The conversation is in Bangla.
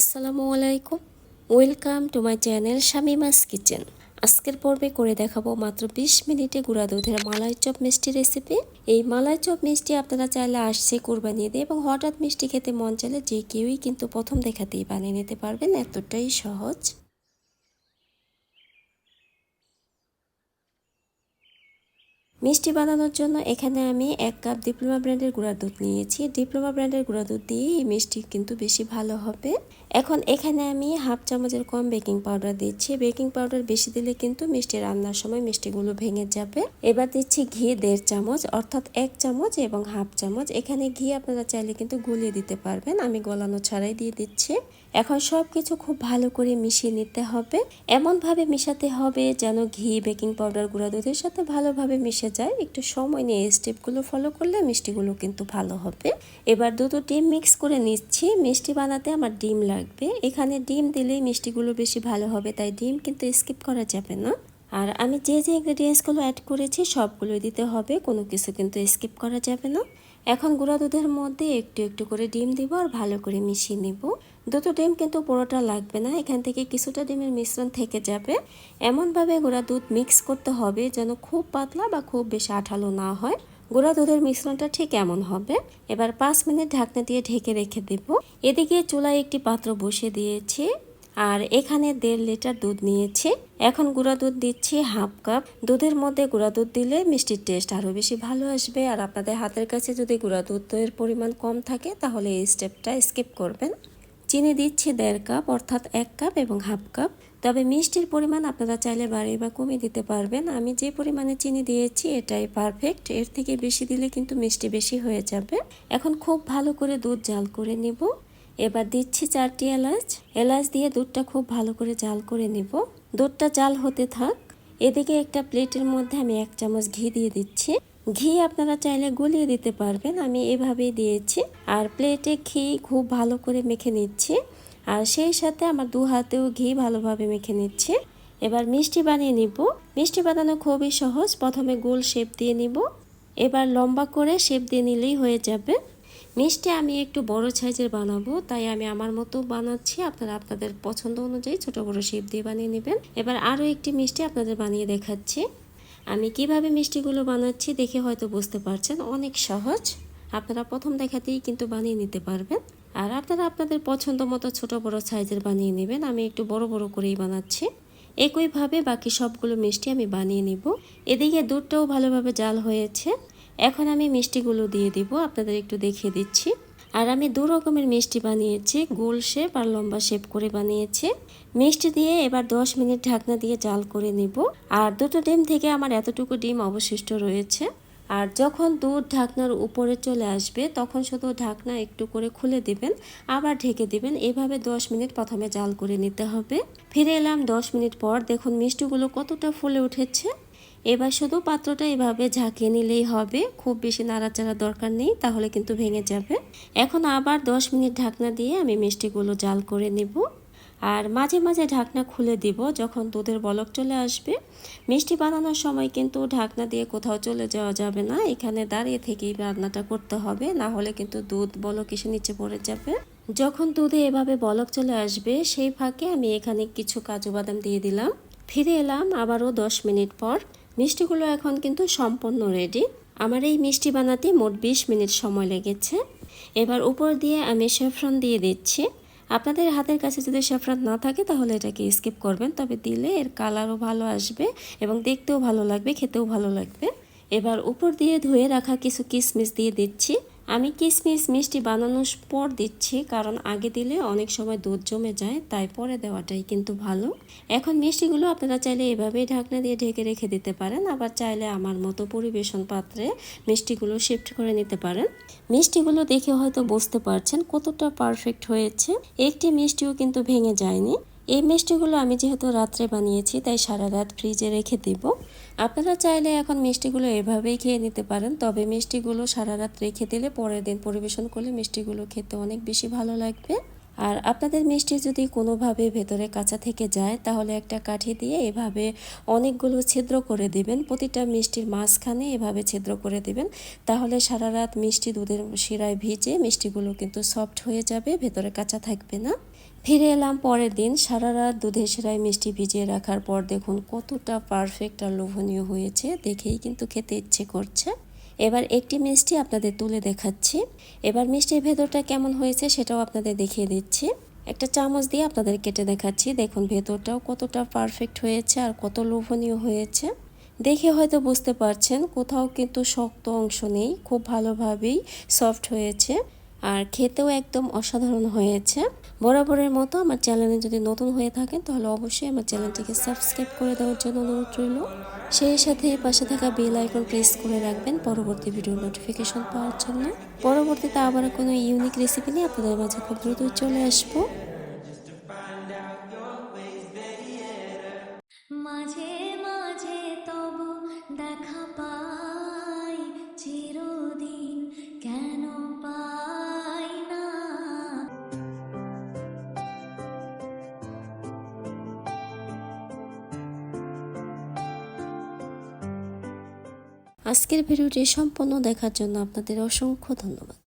আসসালামু আলাইকুম। Welcome to my channel Shamima's kitchen আজকের পর্বে করে দেখাবো মাত্র 20 মিনিটে গুঁড়া দুধের মালাই চপ মিষ্টি রেসিপি এই মালাই চপ মিষ্টি আপনারা চাইলে আসছে কোরবানি দিয়ে এবং হঠাৎ মিষ্টি খেতে মন চাইলে যে কেউই কিন্তু প্রথম দেখাতেই বানিয়ে নিতে পারবেন, এতটাই সহজ। মিষ্টি বানানোর জন্য এখানে আমি এক কাপ ডিপ্লোমা ব্র্যান্ডের গুঁড়া দুধ নিয়েছি। ডিপ্লোমা ব্র্যান্ডের গুঁড়া দুধ দিয়ে মিষ্টি কিন্তু বেশি ভালো হবে। এখন এখানে আমি হাফ চামচের কম বেকিং পাউডার দিচ্ছি। বেকিং পাউডার বেশি দিলে কিন্তু মিষ্টি রান্নার সময় মিষ্টিগুলো ভেঙে যাবে। এবার দিচ্ছি ঘি দেড় চামচ, অর্থাৎ এক চামচ এবং হাফ চামচ। এখানে ঘি আপনারা চাইলে কিন্তু গুলিয়ে দিতে পারবেন। আমি গলানো ছাড়াই দিয়ে দিচ্ছি। এখন সব কিছু খুব ভালো করে মিশিয়ে নিতে হবে। এমনভাবে মিশাতে হবে যেন ঘি, বেকিং পাউডার, গুঁড়া দুধের সাথে ভালোভাবে মিশে যায়, একটু সময় নিয়ে স্টেপগুলো ফলো করলে মিষ্টিগুলো কিন্তু ভালো হবে। এবার দুটো ডিম মিক্স করে নিচ্ছি। মিষ্টি বানাতে আমার ডিম লাগবে। এখানে ডিম দিলেই মিষ্টিগুলো বেশি ভালো হবে, তাই ডিম কিন্তু স্কিপ করা যাবে না। আর আমি যে যে ইনগ্রেডিয়েন্টসগুলো অ্যাড করেছি সবগুলো দিতে হবে। কোনো কিছু কিন্তু স্কিপ করা যাবে না। এখন গুঁড়া দুধের মধ্যে একটু একটু করে ডিম দিব আর ভালো করে মিশিয়ে নিব। দুটো ডিম কিন্তু পুরোটা লাগবে না। এখান থেকে কিছুটা ডিমের মিশ্রণ থেকে যাবে। এমনভাবে গুঁড়া দুধ মিক্স করতে হবে যেন খুব পাতলা বা খুব বেশি আঠালো না হয়। গুঁড়া দুধের মিশ্রণটা ঠিক এমন হবে। এবার পাঁচ মিনিট ঢাকনা দিয়ে ঢেকে রেখে দেব। এদিকে চুলায় একটি পাত্র বসে দিয়েছি। আর এখানে দেড় লিটার দুধ নিয়েছি। এখন গুঁড়া দুধ দিচ্ছি হাফ কাপ। দুধের মধ্যে গুঁড়া দুধ দিলে মিষ্টির টেস্ট আরও বেশি ভালো আসবে। আর আপনাদের হাতের কাছে যদি গুঁড়া দুধের পরিমাণ কম থাকে, তাহলে এই স্টেপটা স্কিপ করবেন। চিনি দিচ্ছি দেড় কাপ, অর্থাৎ এক কাপ এবং হাফ কাপ। তবে মিষ্টির পরিমাণ আপনারা চাইলে বাড়িয়ে বা কমিয়ে দিতে পারবেন। আমি যে পরিমাণে চিনি দিয়েছি, এটাই পারফেক্ট এর থেকে বেশি দিলে কিন্তু মিষ্টি বেশি হয়ে যাবে। এখন খুব ভালো করে দুধ জাল করে নিব। এবার দিচ্ছি চারটি এলাচ। এলাচ দিয়ে দুধটা খুব ভালো করে জাল করে নিব। দুধটা জাল হতে থাক। এদিকে একটা প্লেটের মধ্যে আমি এক চামচ ঘি দিয়ে দিচ্ছি। ঘি আপনারা চাইলে গলিয়ে দিতে পারবেন, আমি এভাবেই দিয়েছি। আর প্লেটে ঘি খুব ভালো করে মেখে নিচ্ছি। আর সেই সাথে আমার দু হাতেও ঘি ভালোভাবে মেখে নিচ্ছি। এবার মিষ্টি বানিয়ে নিব। মিষ্টি বানানো খুবই সহজ। প্রথমে গোল শেপ দিয়ে নিব। এবার লম্বা করে শেপ দিয়ে নিলেই হয়ে যাবে। মিষ্টি আমি একটু বড় সাইজের বানাবো, তাই আমি আমার মতো বানাচ্ছি। আপনারা আপনাদের পছন্দ অনুযায়ী ছোট বড় শেপ দিয়ে বানিয়ে নেবেন। এবার আরও একটি মিষ্টি আপনাদের বানিয়ে দেখাচ্ছি। আমি কীভাবে মিষ্টিগুলো বানাচ্ছি দেখে হয়তো বুঝতে পারছেন, অনেক সহজ। আপনারা প্রথম দেখাতেই কিন্তু বানিয়ে নিতে পারবেন। আর আপনারা আপনাদের পছন্দ মতো ছোট বড় সাইজের বানিয়ে নেবেন, আমি একটু বড় বড় করেই বানাচ্ছি। একইভাবে বাকি সবগুলো মিষ্টি আমি বানিয়ে নিব। এদিকে দুধটাও ভালোভাবে জাল হয়েছে। এখন আমি মিষ্টিগুলো দিয়ে দিব, আপনাদের একটু দেখিয়ে দিচ্ছি। আর আমি দু রকমের মিষ্টি বানিয়েছি, গোল শেপ আর লম্বা শেপ করে বানিয়েছি। মিষ্টি দিয়ে এবার দশ মিনিট ঢাকনা দিয়ে জাল করে নিব। আর দুটো ডিম থেকে আমার এতটুকু ডিম অবশিষ্ট রয়েছে। আর যখন দুধ ঢাকনার উপরে চলে আসবে, তখন শুধু ঢাকনা একটু করে খুলে দিবেন, আবার ঢেকে দিবেন। এভাবে দশ মিনিট প্রথমে জাল করে নিতে হবে। ফিরে এলাম দশ মিনিট পর। দেখুন, মিষ্টিগুলো কতটা ফুলে উঠেছে। এবার শুধু পাত্রটা এভাবে ঝাঁকিয়ে নিলেই হবে। খুব বেশি নাড়াচাড়া দরকার নেই, তাহলে কিন্তু ভেঙে যাবে। এখন আবার দশ মিনিট ঢাকনা দিয়ে আমি মিষ্টিগুলো জাল করে নেব। আর মাঝে মাঝে ঢাকনা খুলে দিব যখন দুধের বলক চলে আসবে। মিষ্টি বানানোর সময় কিন্তু ঢাকনা দিয়ে কোথাও চলে যাওয়া যাবে না। এখানে দাঁড়িয়ে থেকেই রান্নাটা করতে হবে, না হলে কিন্তু দুধ বলক এসে নিচে পড়ে যাবে। যখন দুধে এভাবে বলক চলে আসবে, সেই ফাঁকে আমি এখানে কিছু কাজু বাদাম দিয়ে দিলাম। ফিরে এলাম আবারও দশ মিনিট পর। মিষ্টিগুলো এখন কিন্তু সম্পূর্ণ রেডি আমার এই মিষ্টি বানাতে মোট বিশ মিনিট সময় লেগেছে। এবার উপর দিয়ে আমি শেফরন দিয়ে দিচ্ছি। আপনাদের হাতের কাছে যদি শেফরন না থাকে, তাহলে এটাকে স্কিপ করবেন। তবে দিলে এর কালারও ভালো আসবে এবং দেখতেও ভালো লাগবে, খেতেও ভালো লাগবে। এবার উপর দিয়ে ধুয়ে রাখা কিছু কিশমিশ দিয়ে দিচ্ছি। আমি কিশমিশ মিষ্টি বানানোর পর দিচ্ছি, কারণ আগে দিলে অনেক সময় দুধ জমে যায়, তাই পরে দেওয়াটাই কিন্তু ভালো। এখন মিষ্টিগুলো আপনারা চাইলে এভাবেই ঢাকনা দিয়ে ঢেকে রেখে দিতে পারেন, আবার চাইলে আমার মতো পরিবেশন পাত্রে মিষ্টিগুলো শিফট করে নিতে পারেন। মিষ্টিগুলো দেখে হয়তো বুঝতে পারছেন কতটা পারফেক্ট হয়েছে। একটি মিষ্টিও কিন্তু ভেঙে যায়নি। এই মিষ্টিগুলো আমি যেহেতু রাত্রে বানিয়েছি, তাই সারা রাত ফ্রিজে রেখে দিব। আপনারা চাইলে এখন মিষ্টিগুলো এভাবেই খেয়ে নিতে পারেন, তবে মিষ্টিগুলো সারা রাত রেখে দিলে পরের দিন পরিবেশন করলে মিষ্টিগুলো খেতে অনেক বেশি ভালো লাগবে। আর আপনাদের মিষ্টি যদি কোনোভাবে ভেতরে কাঁচা থেকে যায়, তাহলে একটা কাঠি দিয়ে এভাবে অনেকগুলো ছিদ্র করে দিবেন, প্রতিটা মিষ্টির মাঝখানে এভাবে ছিদ্র করে দিবেন, তাহলে সারা রাত মিষ্টি দুধের শিরায় ভিজে মিষ্টিগুলো কিন্তু সফট হয়ে যাবে, ভেতরে কাঁচা থাকবে না। ফিরে এলাম পরের দিন। সারা রাত দুধের সেরাই মিষ্টি ভিজিয়ে রাখার পর দেখুন কতটা পারফেক্ট আর লোভনীয় হয়েছে। দেখেই কিন্তু খেতে ইচ্ছে করছে। এবার একটি মিষ্টি আপনাদের তুলে দেখাচ্ছি। এবার মিষ্টির ভেতরটা কেমন হয়েছে সেটাও আপনাদের দেখিয়ে দিচ্ছি। একটা চামচ দিয়ে আপনাদের কেটে দেখাচ্ছি। দেখুন ভেতরটাও কতটা পারফেক্ট হয়েছে আর কত লোভনীয় হয়েছে। দেখে হয়তো বুঝতে পারছেন, কোথাও কিন্তু শক্ত অংশ নেই, খুব ভালোভাবেই সফট হয়েছে। আর খেতেও একদম অসাধারণ হয়েছে। বরাবরের মতো আমার চ্যানেলে যদি নতুন হয়ে থাকেন, তাহলে অবশ্যই আমার চ্যানেলটিকে সাবস্ক্রাইব করে দেওয়ার জন্য অনুরোধ রইল। সেই সাথে পাশে থাকা বেল আইকন প্রেস করে রাখবেন পরবর্তী ভিডিও নোটিফিকেশন পাওয়ার জন্য। পরবর্তীতে আবার কোনো ইউনিক রেসিপি নিয়ে আপনাদের মাঝে খুব দ্রুতই চলে আসব। মাঝে আজকের ভিডিওটি সম্পূর্ণ দেখার জন্য আপনাদের অসংখ্য ধন্যবাদ।